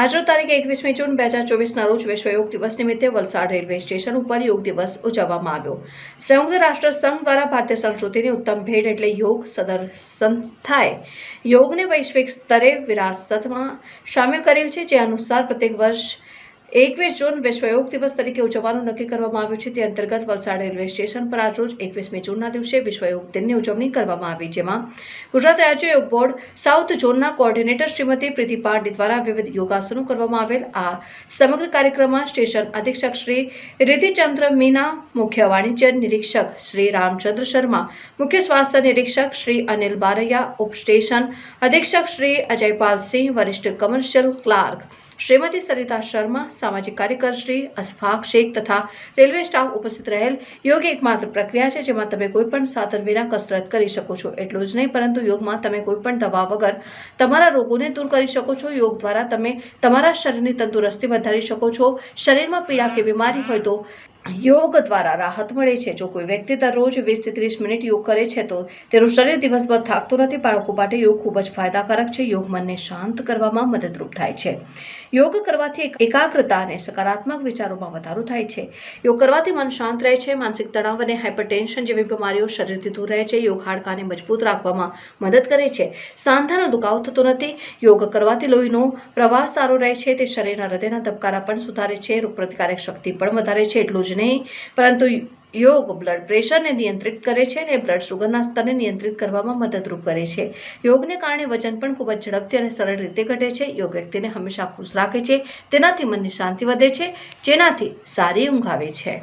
આજનો તારીખ એકવીસમી જૂન બે હજાર ચોવીસના રોજ વિશ્વ યોગ દિવસ નિમિત્તે વલસાડ રેલવે સ્ટેશન ઉપર યોગ દિવસ ઉજવવામાં આવ્યો. સંયુક્ત રાષ્ટ્ર સંઘ દ્વારા ભારતીય સંસ્કૃતિની ઉત્તમ ભેટ એટલે યોગ સદર સંસ્થાએ યોગને વૈશ્વિક સ્તરે વિરાસતમાં સામેલ કરેલ છે, જે અનુસાર પ્રત્યેક વર્ષ એકવીસ જૂન વિશ્વ યોગ દિવસ તરીકે ઉજવવાનું નક્કી કરવામાં આવ્યું છે. તે અંતર્ગત વલસાડ રેલવે સ્ટેશન પર આજરોજ એકવીસમી જૂનના દિવસે વિશ્વ યોગ દિનની ઉજવણી કરવામાં આવી, જેમાં ગુજરાત રાજ્ય યોગ બોર્ડ, સાઉથ ઝોનના કોઓર્ડિનેટર શ્રીમતી પ્રીતિ પાંડે દ્વારા વિવિધ યોગાસનો કરવામાં આવેલ. આ સમગ્ર કાર્યક્રમમાં સ્ટેશન અધિક્ષક શ્રી રિધિચંદ્ર મીના, મુખ્ય વાણિજ્ય નિરીક્ષક શ્રી રામચંદ્ર શર્મા, મુખ્ય સ્વાસ્થ્ય નિરીક્ષક શ્રી અનિલ બારૈયા, ઉપ સ્ટેશન અધિક્ષક શ્રી અજયપાલસિંહ વરિષ્ઠ કમર્શિયલ ક્લાર્ક શ્રીમતી સરિતા શર્મા સામાજિક કાર્યકર અશફાક શેખ તથા રેલવે સ્ટાફ ઉપસ્થિત રહેલ યોગ એકમાત્ર પ્રક્રિયા છે જેમાં તમે કોઈ પણ સાધન વિના કસરત કરી શકો છો. એટલું જ નહીં, પરંતુ યોગમાં તમે કોઈ પણ દવા વગર તમારા રોગોને દૂર કરી શકો છો. યોગ દ્વારા તમે તમારા શરીરની તંદુરસ્તી વધારી શકો છો. શરીરમાં પીડા કે બીમારી હોય તો યોગ દ્વારા રાહત મળે છે. જો કોઈ વ્યક્તિ દરરોજ વીસથી ત્રીસ મિનિટ યોગ કરે છે, તો તેનું શરીર દિવસભર થાકતું નથી. બાળકો માટે યોગ ખૂબ જ ફાયદાકારક છે. યોગ મનને શાંત કરવામાં મદદરૂપ થાય છે. યોગ કરવાથી એકાગ્રતા અને સકારાત્મક વિચારોમાં વધારો થાય છે. યોગ કરવાથી મન શાંત રહે છે. માનસિક તણાવ અને હાઇપરટેન્શન જેવી બીમારીઓ શરીરથી દૂર રહે છે. યોગ હાડકાને મજબૂત રાખવામાં મદદ કરે છે. સાંધાનો દુખાવો થતો નથી. યોગ કરવાથી લોહીનો પ્રવાહ સારો રહે છે. તે શરીરના હૃદયના ધબકારા પણ સુધારે છે. રોગપ્રતિકારક શક્તિ પણ વધારે છે. એટલું જ નહીં, પરંતુ યોગ બ્લડ પ્રેશરને નિયંત્રિત કરે છે અને બ્લડ શુગરના સ્તરને નિયંત્રિત કરવામાં મદદરૂપ કરે છે. યોગને કારણે વજન પણ ખૂબ જ ઝડપથી અને સરળ રીતે ઘટે છે. યોગ વ્યક્તિને હંમેશા ખુશ રાખે છે, તેનાથી મનની શાંતિ વધે છે, જેનાથી સારી ઊંઘ આવે છે.